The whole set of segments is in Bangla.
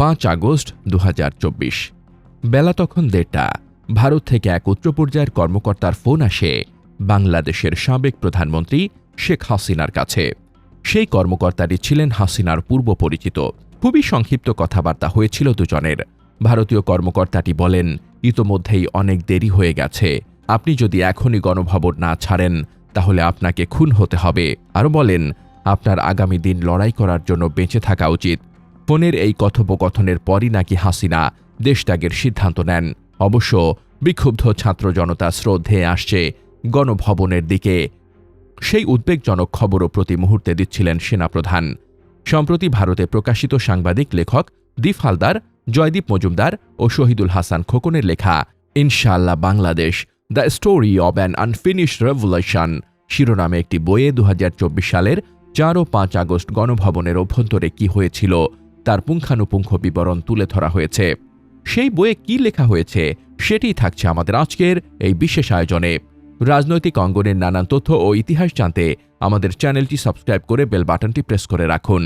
পাঁচ আগস্ট দু হাজার চব্বিশ। বেলা তখন দেড়টা। ভারত থেকে এক উচ্চ পর্যায়ের কর্মকর্তার ফোন আসে বাংলাদেশের সাবেক প্রধানমন্ত্রী শেখ হাসিনার কাছে। সেই কর্মকর্তাটি ছিলেন হাসিনার পূর্ব পরিচিত। খুবই সংক্ষিপ্ত কথাবার্তা হয়েছিল দুজনের। ভারতীয় কর্মকর্তাটি বলেন, ইতোমধ্যেই অনেক দেরি হয়ে গেছে। আপনি যদি এখনই গণভবন না ছাড়েন, তাহলে আপনাকে খুন হতে হবে। আরও বলেন, আপনার আগামী দিন লড়াই করার জন্য বেঁচে থাকা উচিত। ফোনের এই কথোপকথনের পরই নাকি হাসিনা দেশত্যাগের সিদ্ধান্ত নেন। অবশ্য বিক্ষুব্ধ ছাত্র জনতা শ্রদ্ধে আসছে গণভবনের দিকে। সেই উদ্বেগজনক খবরও প্রতি মুহূর্তে দিচ্ছিলেন সেনাপ্রধান। সম্প্রতি ভারতে প্রকাশিত সাংবাদিক লেখক দীপ হালদার, জয়দীপ মজুমদার ও শহীদুল হাসান খোকনের লেখা ইনশাল্লাহ Bangladesh, the story of an unfinished revolution শিরোনামে একটি বইয়ে দু হাজার চব্বিশ সালের চার ও পাঁচ আগস্ট গণভবনের অভ্যন্তরে কি হয়েছিল তার পুঙ্খানুপুঙ্খ বিবরণ তুলে ধরা হয়েছে। সেই বইয়ে কি লেখা হয়েছে সেটিই থাকছে আমাদের আজকের এই বিশেষ আয়োজনে। রাজনৈতিক অঙ্গনের নানান তথ্য ও ইতিহাস জানতে আমাদের চ্যানেলটি সাবস্ক্রাইব করে বেল বাটনটি প্রেস করে রাখুন।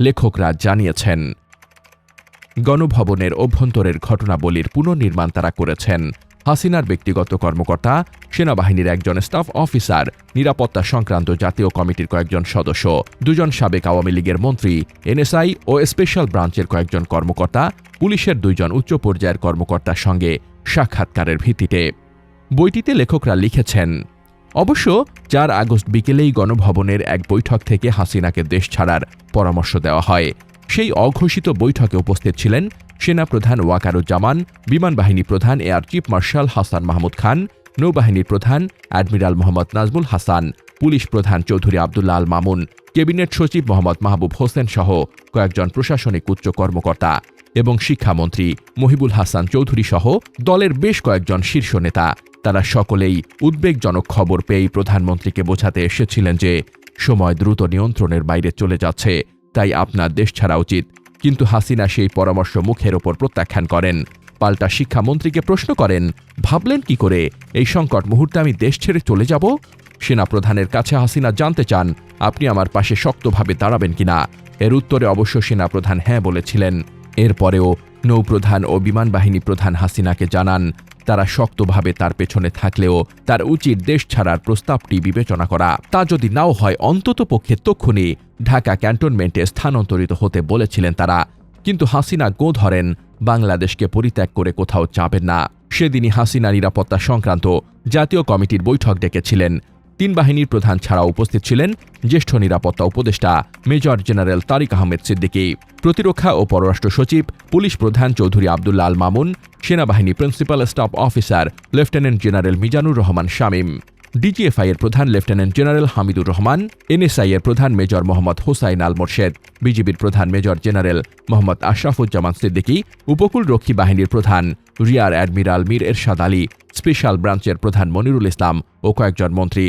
লেখকরা জানিয়েছেন, গণভবনের অভ্যন্তরের ঘটনাবলীর পুনর্নির্মাণ তারা করেছেন। হাসিনার ব্যক্তিগত কর্মকর্তা, সেনাবাহিনীর একজন স্টাফ অফিসার নিরাপত্তা সংক্রান্ত জাতীয় কমিটির কয়েকজন সদস্য, দুজন সাবেক আওয়ামী লীগের মন্ত্রী, এনএসআই ও স্পেশাল ব্রাঞ্চের কয়েকজন কর্মকর্তা, পুলিশের দুইজন উচ্চ পর্যায়ের কর্মকর্তার সঙ্গে সাক্ষাৎকারের ভিত্তিতে। বইটিতে লেখকরা লিখেছেন, অবশ্য চার আগস্ট বিকেলেই গণভবনের এক বৈঠক থেকে হাসিনাকে দেশ ছাড়ার পরামর্শ দেওয়া হয়। সেই অঘোষিত বৈঠকে উপস্থিত ছিলেন সেনাপ্রধান ওয়াকারুজ্জামান বিমান বাহিনী প্রধান air chief marshal Hasan Mahmud Khan নৌবাহিনীর প্রধান অ্যাডমিরাল মোহাম্মদ নাজমুল হাসান, পুলিশ প্রধান চৌধুরী আবদুল্লা আল মামুন, ক্যাবিনেট সচিব মোহাম্মদ মাহবুব হোসেন সহ কয়েকজন প্রশাসনিক উচ্চ কর্মকর্তা এবং শিক্ষামন্ত্রী মহিবুল হাসান চৌধুরী সহ দলের বেশ কয়েকজন শীর্ষ নেতা। তারা সকলেই উদ্বেগজনক খবর পেয়েই প্রধানমন্ত্রীকে বোঝাতে এসেছিলেন যে সময় দ্রুত নিয়ন্ত্রণের বাইরে চলে যাচ্ছে। তাই আপনার দেশ ছাড়া উচিত। কিন্তু হাসিনা সেই পরামর্শ মুখের ওপর প্রত্যাখ্যান করেন। পাল্টা শিক্ষামন্ত্রীকে প্রশ্ন করেন, ভাবলেন কি করে? এই সংকট মুহূর্তে আমি দেশ ছেড়ে চলে যাব? সেনাপ্রধানের কাছে হাসিনা জানতে চান, আপনি আমার পাশে শক্তভাবে দাঁড়াবেন কিনা এর উত্তরে অবশ্য সেনাপ্রধান হ্যাঁ বলেছিলেন। এরপরেও নৌপ্রধান ও বিমান বাহিনী প্রধান হাসিনাকে জানান তারা শক্তভাবে তার পেছনে থাকলেও তার উচিত দেশ ছাড়ার প্রস্তাবটি বিবেচনা করা। তা যদি নাও হয়, অন্তত পক্ষে তক্ষুনি ঢাকা ক্যান্টনমেন্টে স্থানান্তরিত হতে বলেছিলেন তারা। কিন্তু হাসিনা গো ধরেন, বাংলাদেশকে পরিত্যাগ করে কোথাও যাবেন না। সেদিনই হাসিনা নিরাপত্তা সংক্রান্ত জাতীয় কমিটির বৈঠক ডেকেছিলেন। তিন বাহিনীর প্রধান ছাড়া উপস্থিত ছিলেন জ্যেষ্ঠ নিরাপত্তা উপদেষ্টা মেজর জেনারেল তারিক আহমেদ সিদ্দিকী। প্রতিরক্ষা ও পররাষ্ট্র সচিব পুলিশ প্রধান চৌধুরী আবদুল্লা আল মামুন, সেনাবাহিনী principal staff officer lieutenant general Mizanur Rahman Shamim. DGFI এর প্রধান lieutenant general Hamidur Rahman, NSI এর প্রধান মেজর মোহাম্মদ হোসাইন আল মোর্শেদ, বিজিবির প্রধান মেজর জেনারেল মোহাম্মদ আশরাফুজ্জামান সিদ্দিকী উপকূল রক্ষী বাহিনীর প্রধান rear admiral Mir Ershad Ali, special ব্রাঞ্চের প্রধান মনিরুল ইসলাম ও কয়েকজন মন্ত্রী।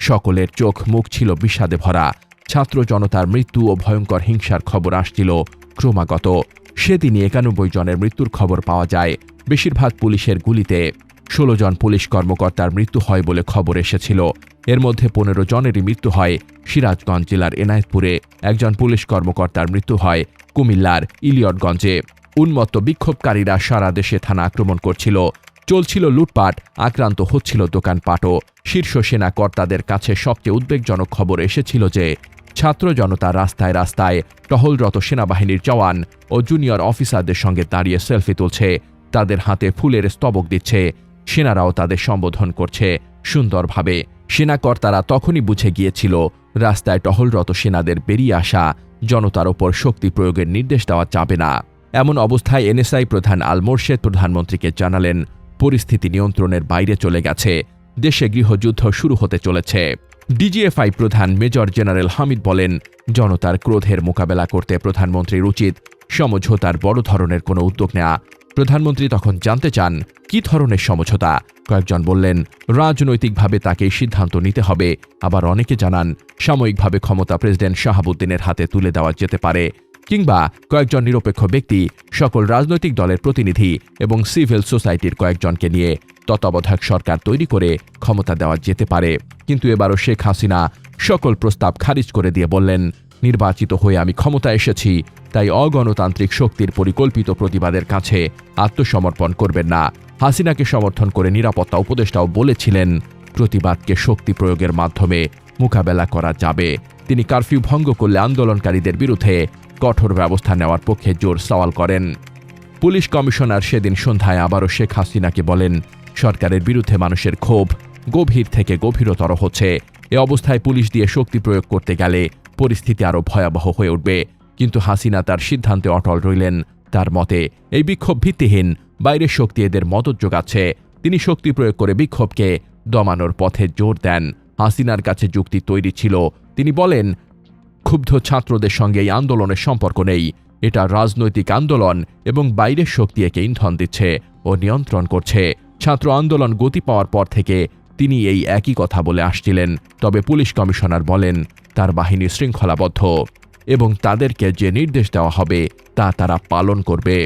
সকলের চোখ মুখ ছিল বিষাদে ভরা। ছাত্র জনতার মৃত্যু ও ভয়ঙ্কর হিংসার খবর আসছিল ক্রমাগত। সেদিনই একানব্বই জনের মৃত্যুর খবর পাওয়া যায়। বেশিরভাগ পুলিশের গুলিতে ষোলো জন পুলিশ কর্মকর্তার মৃত্যু হয় বলে খবর এসেছিল। এর মধ্যে পনেরো জনেরই মৃত্যু হয় সিরাজগঞ্জ জেলার এনায়েতপুরে। একজন পুলিশ কর্মকর্তার মৃত্যু হয় কুমিল্লার ইলিয়টগঞ্জে। উন্মত্ত বিক্ষোভকারীরা সারা দেশে থানা আক্রমণ করছিল। চলছিল লুটপাট, আক্রান্ত হচ্ছিল দোকানপাটও। শীর্ষ সেনা কর্তাদের কাছে সবচেয়ে উদ্বেগজনক খবর এসেছিল যে, ছাত্র জনতা রাস্তায় রাস্তায় টহলরত সেনাবাহিনীর জওয়ান ও জুনিয়র অফিসারদের সঙ্গে দাঁড়িয়ে সেলফি তুলছে। তাদের হাতে ফুলের স্তবক দিচ্ছে। সেনারাও তাদের সম্বোধন করছে সুন্দরভাবে। সেনাকর্তারা তখনই বুঝে গিয়েছিল, রাস্তায় টহলরত সেনাদের বেরিয়ে আসা জনতার ওপর শক্তি প্রয়োগের নির্দেশ দেওয়া যাবে না। এমন অবস্থায় এনএসআই প্রধান আল মোর্শেদ প্রধানমন্ত্রীকে জানালেন পরিস্থিতি নিয়ন্ত্রণের বাইরে চলে গেছে। দেশে গৃহযুদ্ধ শুরু হতে চলেছে। ডিজিএফআই প্রধান মেজর জেনারেল হামিদ বলেন, জনতার ক্রোধের মোকাবেলা করতে প্রধানমন্ত্রীর উচিত সমঝোতার বড় ধরনের কোনো উদ্যোগ নেওয়া প্রধানমন্ত্রী তখন জানতে চান, কি ধরনের সমঝোতা? কয়েকজন বললেন, রাজনৈতিকভাবে তাকে সিদ্ধান্ত নিতে হবে। আবার অনেকে জানান, সাময়িকভাবে ক্ষমতা প্রেসিডেন্ট শাহাবুদ্দিনের হাতে তুলে দেওয়া যেতে পারে। কিংবা কয়েকজন নিরপেক্ষ ব্যক্তি, সকল রাজনৈতিক দলের প্রতিনিধি এবং সিভিল সোসাইটির কয়েকজনকে নিয়ে তত্ত্বাবধায়ক সরকার তৈরি করে ক্ষমতা দেওয়া যেতে পারে। কিন্তু এবারও শেখ হাসিনা সকল প্রস্তাব খারিজ করে দিয়ে বললেন, নির্বাচিত হয়ে আমি ক্ষমতায় এসেছি, তাই অগণতান্ত্রিক শক্তির পরিকল্পিত প্রতিবাদের কাছে আত্মসমর্পণ করবেন না। হাসিনাকে সমর্থন করে নিরাপত্তা উপদেষ্টাও বলেছিলেন, প্রতিবাদকে শক্তি প্রয়োগের মাধ্যমে মোকাবেলা করা যাবে। তিনি কারফিউ ভঙ্গ করলে আন্দোলনকারীদের বিরুদ্ধে কঠোর ব্যবস্থা নেওয়ার পক্ষে জোর সওয়াল করেন। পুলিশ কমিশনার সেদিন সন্ধ্যায় আবারও শেখ হাসিনাকে বলেন, সরকারের বিরুদ্ধে মানুষের ক্ষোভ গভীর থেকে গভীরতর হচ্ছে। এ অবস্থায় পুলিশ দিয়ে শক্তি প্রয়োগ করতে গেলে পরিস্থিতি আরও ভয়াবহ হয়ে উঠবে। কিন্তু হাসিনা তার সিদ্ধান্তে অটল রইলেন। তার মতে, এই বিক্ষোভ ভিত্তিহীন, বাইরের শক্তি এদের মদত যোগাচ্ছে। তিনি শক্তি প্রয়োগ করে বিক্ষোভকে দমানোর পথে জোর দেন। হাসিনার কাছে যুক্তি তৈরি ছিল। তিনি বলেন ক্ষুব্ধ ছাত্রদের সঙ্গে এই আন্দোলনের সম্পর্ক নেই। এটা রাজনৈতিক আন্দোলন এবং বাইরের শক্তি একে ইন্ধন দিচ্ছে ও নিয়ন্ত্রণ করছে। ছাত্র আন্দোলন গতি পাওয়ার পর থেকে তিনি এই একই কথা বলে আসছিলেন, তবে পুলিশ কমিশনার বলেন, তার বাহিনী শৃঙ্খলাবদ্ধ এবং তাদেরকে যে নির্দেশ দেওয়া হবে তা তারা পালন করবে।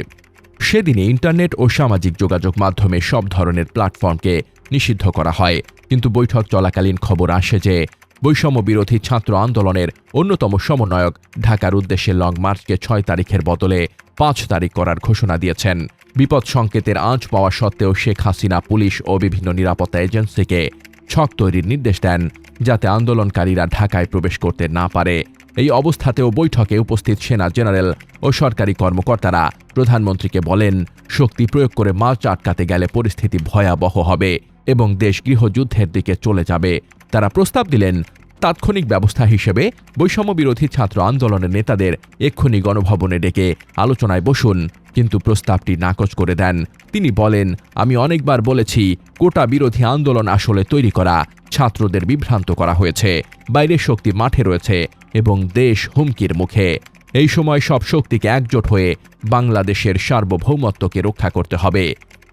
সেদিনে ইন্টারনেট ও সামাজিক যোগাযোগ মাধ্যমে সব ধরনের প্ল্যাটফর্মকে নিষিদ্ধ করা হয়। কিন্তু বৈঠক চলাকালীন খবর আসে যে বৈষম্য বিরোধী ছাত্র আন্দোলনের অন্যতম সমন্বয়ক ঢাকার উদ্দেশ্যে লং মার্চকে ছয় তারিখের বদলে পাঁচ তারিখ করার ঘোষণা দিয়েছেন। বিপদ সংকেতের আঁচ পাওয়া সত্ত্বেও শেখ হাসিনা, পুলিশ ও বিভিন্ন নিরাপত্তা এজেন্সিকে ছক তৈরির নির্দেশ দেন যাতে আন্দোলনকারীরা ঢাকায় প্রবেশ করতে না পারে। এই অবস্থাতেও বৈঠকে উপস্থিত সেনা জেনারেল ও সরকারি কর্মকর্তারা প্রধানমন্ত্রীকে বলেন, শক্তি প্রয়োগ করে মার্চ আটকাতে গেলে পরিস্থিতি ভয়াবহ হবে এবং দেশ গৃহযুদ্ধের দিকে চলে যাবে। তারা প্রস্তাব দিলেন, তাৎক্ষণিক ব্যবস্থা হিসেবে বৈষম্য বিরোধী ছাত্র আন্দোলনের নেতাদের এক্ষুনি গণভবনে ডেকে আলোচনায় বসুন, কিন্তু প্রস্তাবটি নাকচ করে দেন। তিনি বলেন, আমি অনেকবার বলেছি, কোটা বিরোধী আন্দোলন আসলে তৈরি করা, ছাত্রদের বিভ্রান্ত করা হয়েছে, বাইরের শক্তি মাঠে রয়েছে এবং দেশ হুমকির মুখে। এই সময় সব শক্তিকে একজোট হয়ে বাংলাদেশের সার্বভৌমত্বকে রক্ষা করতে হবে।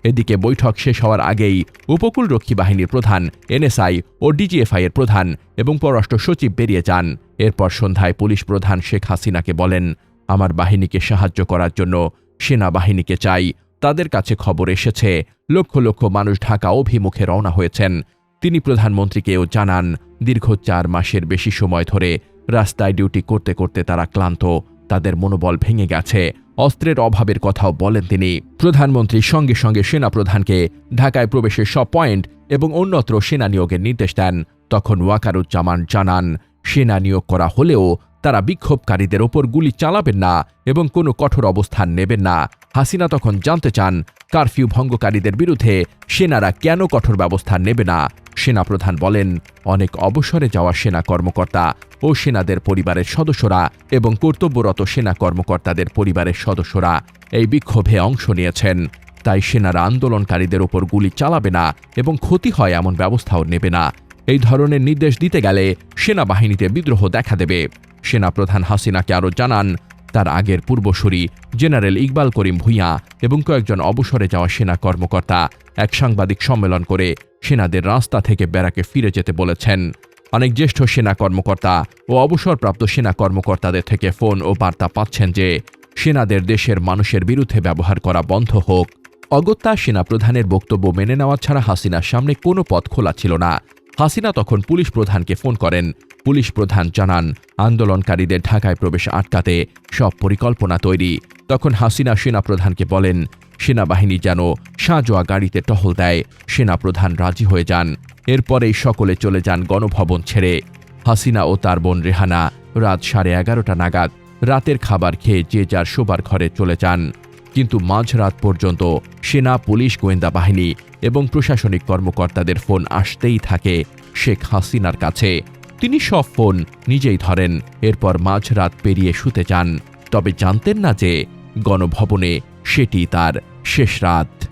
এদিকে বৈঠক শেষ হওয়ার আগেই উপকূলরক্ষী বাহিনীর প্রধান, এনএসআই ও ডিজিএফআই এর প্রধান এবং পররাষ্ট্র সচিব বেরিয়ে যান। এরপর সন্ধ্যায় পুলিশ প্রধান শেখ হাসিনাকে বলেন, আমার বাহিনীকে সাহায্য করার জন্য সেনাবাহিনীকে চাই। তাদের কাছে খবর এসেছে, লক্ষ লক্ষ মানুষ ঢাকা অভিমুখে রওনা হয়েছেন। তিনি প্রধানমন্ত্রীকেও জানান, দীর্ঘ চার মাসের বেশি সময় ধরে রাস্তায় ডিউটি করতে করতে তারা ক্লান্ত। তাদের মনোবল ভেঙে গেছে। অস্ত্রের অভাবের কথাও বলেন তিনি। প্রধানমন্ত্রী সঙ্গে সঙ্গে সেনাপ্রধানকে ঢাকায় প্রবেশের সব পয়েন্ট এবং অন্যত্র সেনা নিয়োগের নির্দেশ দেন। তখন ওয়াকারুজ্জামান জানান, সেনা নিয়োগ করা হলেও তারা বিক্ষোভকারীদের ওপর গুলি চালাবেন না এবং কোনো কঠোর অবস্থান নেবেন না। হাসিনা তখন জানতে চান, কারফিউ ভঙ্গকারীদের বিরুদ্ধে সেনারা কেন কঠোর ব্যবস্থা নেবে না? সেনাপ্রধান বলেন, অনেক অবসরে যাওয়া সেনা কর্মকর্তা ও সেনাদের পরিবারের সদস্যরা এবং কর্তব্যরত সেনা কর্মকর্তাদের পরিবারের সদস্যরা এই বিক্ষোভে অংশ নিয়েছেন। তাই সেনারা আন্দোলনকারীদের ওপর গুলি চালাবে না এবং ক্ষতি হয় এমন ব্যবস্থাও নেবে না। এই ধরনের নির্দেশ দিতে গেলে সেনাবাহিনীতে বিদ্রোহ দেখা দেবে। সেনাপ্রধান হাসিনাকে আরও জানান, তার আগের পূর্বসূরি জেনারেল ইকবাল করিম ভূঁইয়া এবং কয়েকজন অবসরে যাওয়া সেনা কর্মকর্তা এক সাংবাদিক সম্মেলন করে সেনাদের রাস্তা থেকে ব্যারাকে ফিরে যেতে বলেছেন। অনেক জ্যেষ্ঠ সেনা কর্মকর্তা ও অবসরপ্রাপ্ত সেনা কর্মকর্তাদের থেকে ফোন ও বার্তা পাচ্ছেন যে, সেনাদের দেশের মানুষের বিরুদ্ধে ব্যবহার করা বন্ধ হোক। অগত্যা সেনাপ্রধানের বক্তব্য মেনে নেওয়া ছাড়া হাসিনার সামনে কোনো পথ খোলা ছিল না। হাসিনা তখন পুলিশ প্রধানকে ফোন করেন। পুলিশ প্রধান জানান, আন্দোলনকারীদের ঢাকায় প্রবেশ আটকাতে সব পরিকল্পনা তৈরি। তখন হাসিনা সেনাপ্রধানকে বলেন, সেনাবাহিনী যেন সাঁজোয়া গাড়িতে টহল দেয়। সেনাপ্রধান রাজি হয়ে যান। এরপরেই সকলে চলে যান গণভবন ছেড়ে। হাসিনা ও তার বোন রেহানা রাত সাড়ে এগারোটা নাগাদ রাতের খাবার খেয়ে যে যার শোবার ঘরে চলে যান। কিন্তু মাঝরাত পর্যন্ত সেনা, পুলিশ, গোয়েন্দা বাহিনী এবং প্রশাসনিক কর্মকর্তাদের ফোন আসতেই থাকে শেখ হাসিনার কাছে। তিনি সব ফোন নিজেই ধরেন, এরপর মাঝরাত পেরিয়ে শুতে যান। তবে জানতেন না যে গণভবনে সেটি তার শেষ রাত।